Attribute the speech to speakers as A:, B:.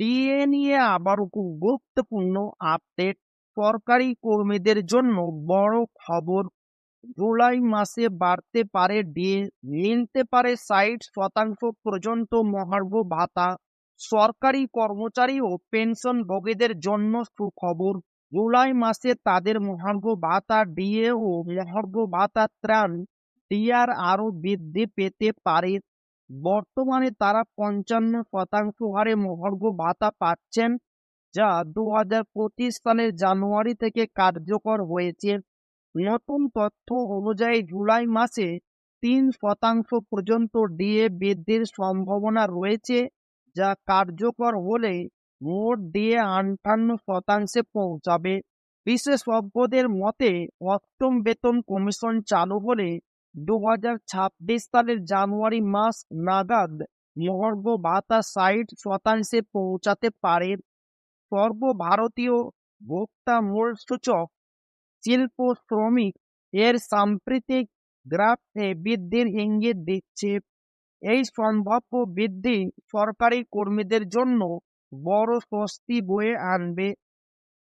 A: DA নিয়ে আবারও খুব গুরুত্বপূর্ণ আপডেট। সরকারি কর্মীদের জন্য বড় খবর, জুলাই মাসে বাড়তে পারে ডিএ মিলতে পারে ষাট শতাংশ পর্যন্ত মহার্ঘ ভাতা। সরকারি কর্মচারী ও পেনশনভোগীদের জন্য সুখবর, জুলাই মাসে তাদের মহার্ঘ ভাতা ডিএ ও মহার্ঘ ভাতা ত্রাণ ডিআর আরও বৃদ্ধি পেতে পারে। বর্তমানে তারা পঞ্চান্ন শতাংশ হারে মহার্ঘ ভাতা পাচ্ছেন, যা দু হাজার পঁচিশ সালের জানুয়ারি থেকে কার্যকর হয়েছে। নতুন তথ্য অনুযায়ী জুলাই মাসে তিন শতাংশ পর্যন্ত ডিএ বৃদ্ধির সম্ভাবনা রয়েছে, যা কার্যকর হলে মোট ডিএ আটান্ন শতাংশে পৌঁছাবে। বিশেষজ্ঞদের মতে, অষ্টম বেতন কমিশন চালু হলে দুহাজার ছাব্বিশ সালের জানুয়ারি মাস নাগাদ মহার্ঘ ভাতা ষাট শতাংশে পৌঁছাতে পারে সর্বভারতীয় ভোক্তা মূল সূচক শিল্প শ্রমিক এর সাম্প্রতিক গ্রাফে বৃদ্ধির ইঙ্গিত দিচ্ছে। এই সম্ভাব্য বৃদ্ধি সরকারি কর্মীদের জন্য বড় স্বস্তি বয়ে আনবে।